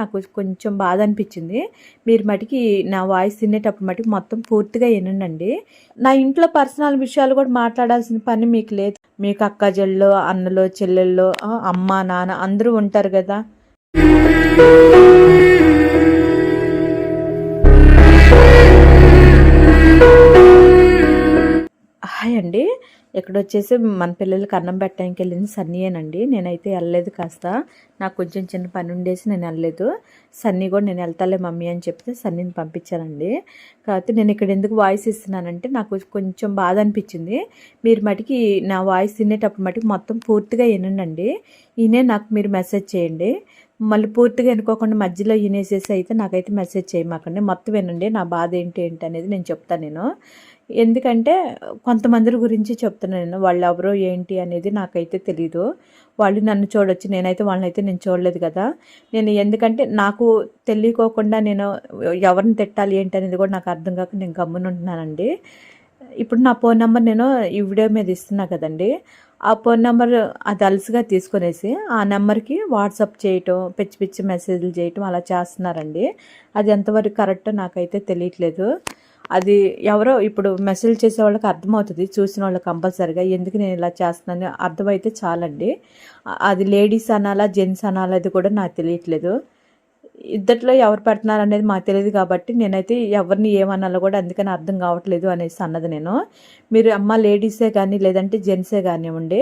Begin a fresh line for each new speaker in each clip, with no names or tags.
నాకు కొంచెం బాధ అనిపించింది మీరు మటుకి నా వాయిస్ తినేటప్పుడు మటుకు మొత్తం పూర్తిగా వినండి నా ఇంట్లో పర్సనల్ విషయాలు కూడా మాట్లాడాల్సిన పని మీకు లేదు. మీకు అక్క జల్లు అన్నలు చెల్లెళ్ళు అమ్మ నాన్న అందరూ ఉంటారు కదా. హాయ్ అండి. ఇక్కడ వచ్చేసి మన పిల్లలకి అన్నం పెట్టడానికి వెళ్ళింది సన్నీయేనండి. నేనైతే వెళ్ళలేదు కాస్త. నాకు కొంచెం చిన్న పని ఉండేసి నేను వెళ్ళలేదు. సన్నీ కూడా నేను వెళ్తాలే మమ్మీ అని చెప్తే సన్నీని పంపించానండి కాకపోతే నేను ఇక్కడ ఎందుకు వాయిస్ ఇస్తున్నానంటే నాకు కొంచెం బాధ అనిపించింది. మీరు మటుకి నా వాయిస్ తినేటప్పుడు మటుకు మొత్తం పూర్తిగా వినండి ఈయనే నాకు మీరు మెసేజ్ చేయండి. మళ్ళీ పూర్తిగా ఎన్నుకోకుండా మధ్యలో వినేసేసి అయితే నాకైతే మెసేజ్ చేయమాకండి. మొత్తం వినండి. నా బాధ ఏంటి ఏంటి అనేది నేను చెప్తాను నేను. ఎందుకంటే కొంతమంది గురించి చెప్తున్నాను నేను. వాళ్ళు ఎవరో ఏంటి అనేది నాకైతే తెలీదు. వాళ్ళు నన్ను చూడొచ్చు నేనైతే వాళ్ళనైతే నేను చూడలేదు కదా. నేను ఎందుకంటే నాకు తెలియకోకుండా నేను ఎవరిని తిట్టాలి ఏంటి అనేది కూడా నాకు అర్థం కాక నేను గమ్మునుంటున్నానండి. ఇప్పుడు నా ఫోన్ నెంబర్ నేను ఈ వీడియో మీద ఇస్తున్నా కదండి. ఆ ఫోన్ నెంబర్ అది అలసిగా తీసుకునేసి ఆ నెంబర్కి వాట్సాప్ చేయటం పిచ్చి పిచ్చి మెసేజ్లు చేయటం అలా చేస్తున్నారండి. అది ఎంతవరకు కరెక్టో నాకైతే తెలియట్లేదు. అది ఎవరో ఇప్పుడు మెసేజ్ చేసే వాళ్ళకి అర్థమవుతుంది చూసిన వాళ్ళకి కంపల్సరిగా. ఎందుకు నేను ఇలా చేస్తున్నాను? అర్థమైతే చాలండి. అది లేడీస్ అనాలా జెంట్స్ అనాలా అది కూడా నాకు తెలియట్లేదు. ఇద్దట్లో ఎవరు పెడుతున్నారు అనేది మాకు తెలియదు కాబట్టి నేనైతే ఎవరిని ఏమనాలో కూడా అందుకని అర్థం కావట్లేదు అనేసి అన్నది నేను. మీరు అమ్మ లేడీసే కానీ లేదంటే జెంట్సే కానివ్వండి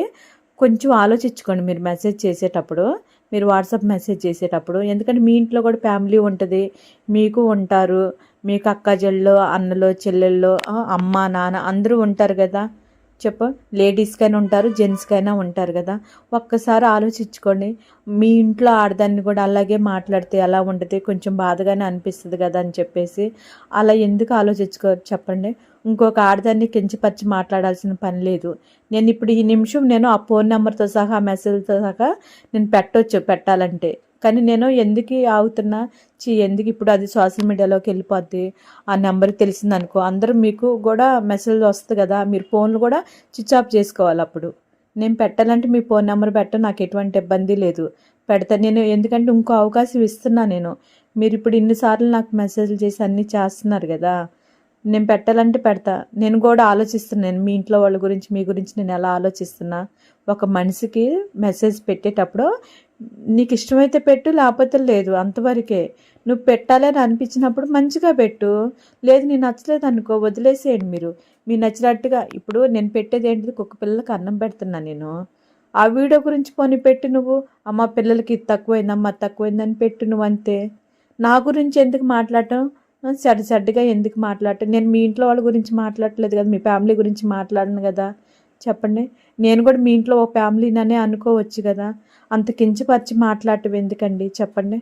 కొంచెం ఆలోచించుకోండి మీరు మెసేజ్ చేసేటప్పుడు. మీరు వాట్సాప్ మెసేజ్ చేసేటప్పుడు ఎందుకంటే మీ ఇంట్లో కూడా ఫ్యామిలీ ఉంటుంది. మీకు ఉంటారు. మీకు అక్క చెల్లెళ్ళు అన్నలు చెల్లెళ్ళు అమ్మ నాన్న అందరూ ఉంటారు కదా. చెప్ప. లేడీస్కైనా ఉంటారు జెంట్స్కైనా ఉంటారు కదా. ఒక్కసారి ఆలోచించుకోండి. మీ ఇంట్లో ఆడదాన్ని కూడా అలాగే మాట్లాడితే ఎలా ఉంటుంది? కొంచెం బాధగానే అనిపిస్తుంది కదా అని చెప్పేసి. అలా ఎందుకు ఆలోచించుకోరు చెప్పండి. ఇంకొక ఆడదాన్ని కించపరిచి మాట్లాడాల్సిన పని లేదు. నేను ఇప్పుడు ఈ నిమిషం నేను ఆ ఫోన్ నెంబర్తో సహా ఆ మెసేజ్తో సహా నేను పెట్టొచ్చు పెట్టాలంటే. కానీ నేను ఎందుకు ఆగుతున్నా? చీ ఎందుకు ఇప్పుడు అది సోషల్ మీడియాలోకి వెళ్ళిపోద్ది? ఆ నెంబర్ తెలిసింది అనుకో అందరూ మీకు కూడా మెసేజ్ వస్తుంది కదా మీరు ఫోన్లు కూడా స్విచ్ ఆఫ్ చేసుకోవాలి అప్పుడు. నేను పెట్టాలంటే మీ ఫోన్ నెంబర్ పెట్ట నాకు ఎటువంటి ఇబ్బంది లేదు. పెడతా నేను ఎందుకంటే ఇంకో అవకాశం ఇస్తున్నా నేను. మీరు ఇప్పుడు ఇన్నిసార్లు నాకు మెసేజ్లు చేసి అన్నీ చేస్తున్నారు కదా. నేను పెట్టాలంటే పెడతా. నేను కూడా ఆలోచిస్తున్నాను మీ ఇంట్లో వాళ్ళ గురించి మీ గురించి నేను ఎలా ఆలోచిస్తున్నా. ఒక మనిషికి మెసేజ్ పెట్టేటప్పుడు నీకు ఇష్టమైతే పెట్టు లేకపోతే లేదు అంతవరకే. నువ్వు పెట్టాలని అనిపించినప్పుడు మంచిగా పెట్టు. లేదు నేను నచ్చలేదు అనుకో వదిలేసేయండి మీరు. మీ నచ్చినట్టుగా ఇప్పుడు నేను పెట్టేది ఏంటిది? కుక్క పిల్లలకి అన్నం పెడుతున్నా నేను. ఆ వీడియో గురించి పోనీ పెట్టి నువ్వు. అమ్మ పిల్లలకి ఇది తక్కువైంది అది తక్కువైందని పెట్టు నువ్వు అంతే. నా గురించి ఎందుకు మాట్లాడటం? చెడ్డ చెడ్డగా ఎందుకు మాట్లాడటం? నేను మీ ఇంట్లో వాళ్ళ గురించి మాట్లాడట్లేదు కదా మీ ఫ్యామిలీ గురించి మాట్లాడను కదా. చెప్పండి. నేను కూడా మీ ఇంట్లో ఒక ఫ్యామిలీననే అనుకోవచ్చు కదా. అంత కించపరిచి మాట్లాడటం ఎందుకండి? చెప్పండి.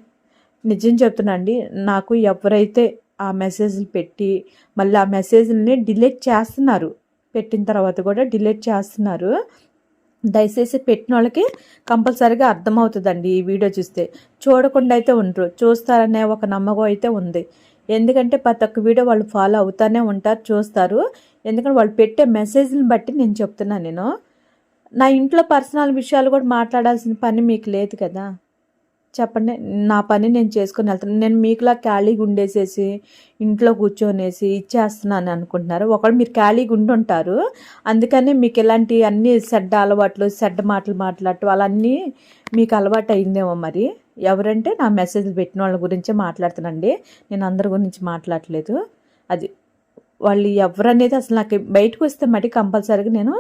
నిజం చెప్తున్నాండి నాకు ఎవరైతే ఆ మెసేజ్లు పెట్టి మళ్ళీ ఆ మెసేజ్ని డిలీట్ చేస్తున్నారు పెట్టిన తర్వాత కూడా డిలీట్ చేస్తున్నారు దయచేసి పెట్టిన వాళ్ళకి కంపల్సరీగా అర్థమవుతుందండి ఈ వీడియో చూస్తే. చూడకుండా అయితే ఉండరు. చూస్తారనే ఒక నమ్మకం అయితే ఉంది. ఎందుకంటే ప్రతి ఒక్క వీడియో వాళ్ళు ఫాలో అవుతానే ఉంటారు చూస్తారు. ఎందుకంటే వాళ్ళు పెట్టే మెసేజ్ని బట్టి నేను చెప్తున్నాను నేను. నా ఇంట్లో పర్సనల్ విషయాలు కూడా మాట్లాడాల్సిన పని మీకు లేదు కదా. చెప్పండి నా పని నేను చేసుకొని వెళ్తాను. నేను మీకులా ఖాళీగా ఉండేసేసి ఇంట్లో కూర్చొనేసి ఇచ్చేస్తున్నాను అనుకుంటున్నారు. ఒకళ్ళు మీరు ఖాళీగా ఉండుంటారు అందుకనే మీకు ఇలాంటి అన్ని చెడ్డ అలవాట్లు చెడ్డ మాటలు మాట్లాడటం అలా మీకు అలవాటు అయిందేమో మరి. ఎవరంటే నా మెసేజ్లు పెట్టిన వాళ్ళ గురించే మాట్లాడుతానండి నేను అందరి గురించి మాట్లాడట్లేదు. అది వాళ్ళు ఎవరనేది అసలు నాకు బయటకు వస్తే మటుకు కంపల్సరీగా నేను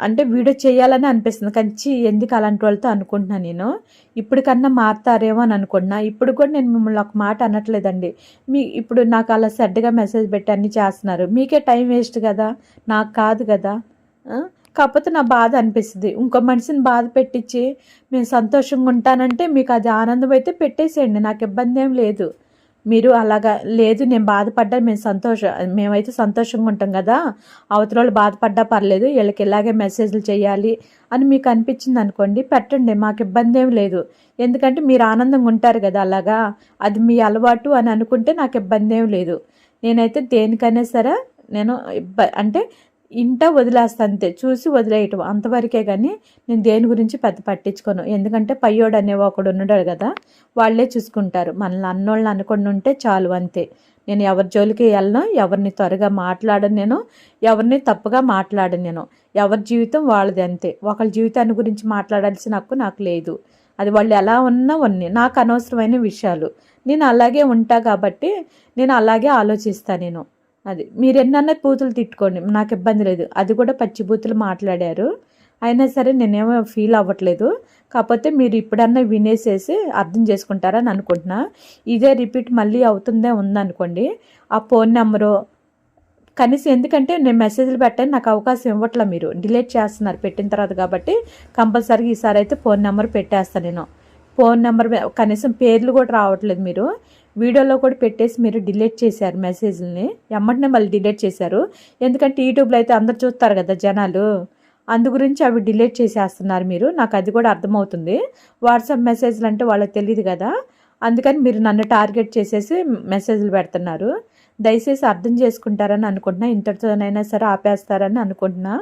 అంటే వీడియో చేయాలని అనిపిస్తుంది. కంచి ఎందుకు అలాంటి వాళ్ళతో అనుకుంటున్నాను నేను? ఇప్పటికన్నా మారుతారేమో అని అనుకుంటున్నా. ఇప్పుడు కూడా నేను మిమ్మల్ని ఒక మాట అనట్లేదండి. మీ ఇప్పుడు నాకు అలా సెడ్గా మెసేజ్ పెట్టి అన్నీ చేస్తున్నారు. మీకే టైం వేస్ట్ కదా? నాకు కాదు కదా? కాకపోతే నా బాధ అనిపిస్తుంది. ఇంకో మనిషిని బాధ పెట్టించి నేను సంతోషంగా ఉంటానంటే మీకు అది ఆనందం అయితే పెట్టేసేయండి నాకు ఇబ్బంది ఏం లేదు. మీరు అలాగా లేదు నేను బాధపడ్డా మేము సంతోష మేమైతే సంతోషంగా ఉంటాం కదా అవతల వాళ్ళు బాధపడ్డా పర్లేదు వీళ్ళకి ఇలాగే మెసేజ్లు చేయాలి అని మీకు అనిపించింది అనుకోండి పెట్టండి మాకు ఇబ్బంది ఏం లేదు. ఎందుకంటే మీరు ఆనందంగా ఉంటారు కదా అలాగా అది మీ అలవాటు అని అనుకుంటే నాకు ఇబ్బంది ఏం లేదు. నేనైతే దేనికైనా సరే నేను ఇబ్బ అంటే ఇంట వదిలేస్తా అంతే చూసి వదిలేయటం. అంతవరకే కానీ నేను దేని గురించి పెద్ద పట్టించుకోను. ఎందుకంటే పయ్యోడు అనే ఒకడు ఉన్నాడు కదా వాళ్ళే చూసుకుంటారు. మనల్ని అన్నోళ్ళు అనుకుని ఉంటే చాలు అంతే. నేను ఎవరి జోలికి వెళ్ళను ఎవరిని త్వరగా మాట్లాడను నేను ఎవరిని తప్పుగా మాట్లాడను నేను. ఎవరి జీవితం వాళ్ళది అంతే. ఒకళ్ళ జీవితాన్ని గురించి మాట్లాడాల్సిన హక్కు నాకు లేదు. అది వాళ్ళు ఎలా ఉన్నా ఉన్ని. నాకు అనవసరమైన విషయాలు. నేను అలాగే ఉంటా కాబట్టి నేను అలాగే ఆలోచిస్తాను నేను. అది. మీరు ఎన్నన్నా బూతులు తిట్టుకోండి. నాకు ఇబ్బంది లేదు. అది కూడా పచ్చి బూతులు మాట్లాడారు. అయినా సరే నేనేమో ఫీల్ అవ్వట్లేదు. కాకపోతే మీరు ఇప్పుడన్నా వినేసేసి అర్థం చేసుకుంటారని అనుకుంటున్నా. ఇదే రిపీట్ మళ్ళీ అవుతుందే ఉందనుకోండి. ఆ ఫోన్ నెంబరు కనీసం ఎందుకంటే నేను మెసేజ్లు పెట్టాను. నాకు అవకాశం ఇవ్వట్లే మీరు. డిలీట్ చేస్తున్నారు. పెట్టిన తర్వాత కాబట్టి కంపల్సరీగా ఈసారి అయితే ఫోన్ నెంబర్ పెట్టేస్తాను నేను. ఫోన్ నెంబర్ కనీసం పేర్లు కూడా రావట్లేదు మీరు. వీడియోలో కూడా పెట్టేసి మీరు డిలీట్ చేశారు మెసేజ్ని. ఎమ్మటనే మళ్ళీ డిలీట్ చేశారు. ఎందుకంటే యూట్యూబ్లో అయితే అందరు చూస్తారు కదా జనాలు. అందు గురించి అవి డిలీట్ చేసేస్తున్నారు మీరు. నాకు అది కూడా అర్థమవుతుంది. వాట్సాప్ మెసేజ్లు అంటే వాళ్ళకి తెలియదు కదా. అందుకని మీరు నన్ను టార్గెట్ చేసేసి మెసేజ్లు పెడుతున్నారు. దయచేసి అర్థం చేసుకుంటారని అనుకుంటున్నా. ఇంతటితోనైనా సరే ఆపేస్తారని అనుకుంటున్నా.